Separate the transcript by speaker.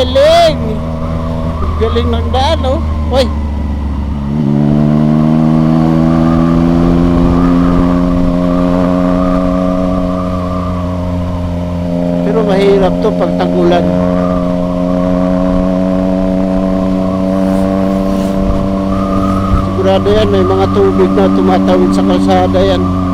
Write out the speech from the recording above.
Speaker 1: galing! Galing ng daan, oh. Hoy! Pero mahirap to pag tagulan. Sigurado yan, may mga tubig na tumatawid sa kalsada yan.